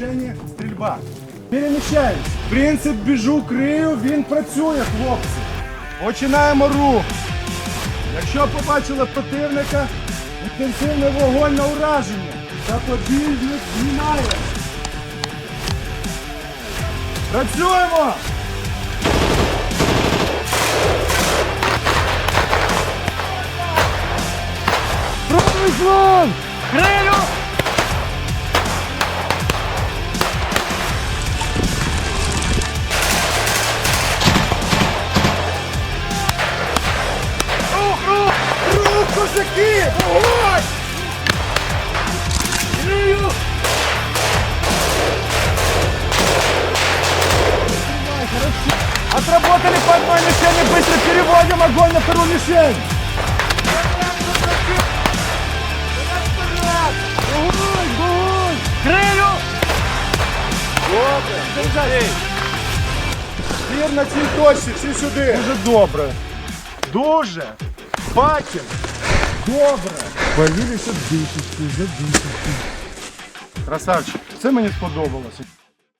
движенні стрільба. Переміщаємось. Принцип біжу, крию, він працює, хлопці. Починаємо рух. Якщо побачили противника, інтенсивний вогонь на ураження. Запобіжник знімає. Працюємо! Крилю! Рух, козаки! Вогонь! Крилю! Отработали по одной мишени, быстро переводим огонь на вторую мишень! Огонь, огонь! Крилю! Добре, держай! Вір на цій точці, всі сюди! Дуже добре! Дуже! Бачим! Добре! Появилися дисочки, за дисочки. Красавчик, це мені сподобалося.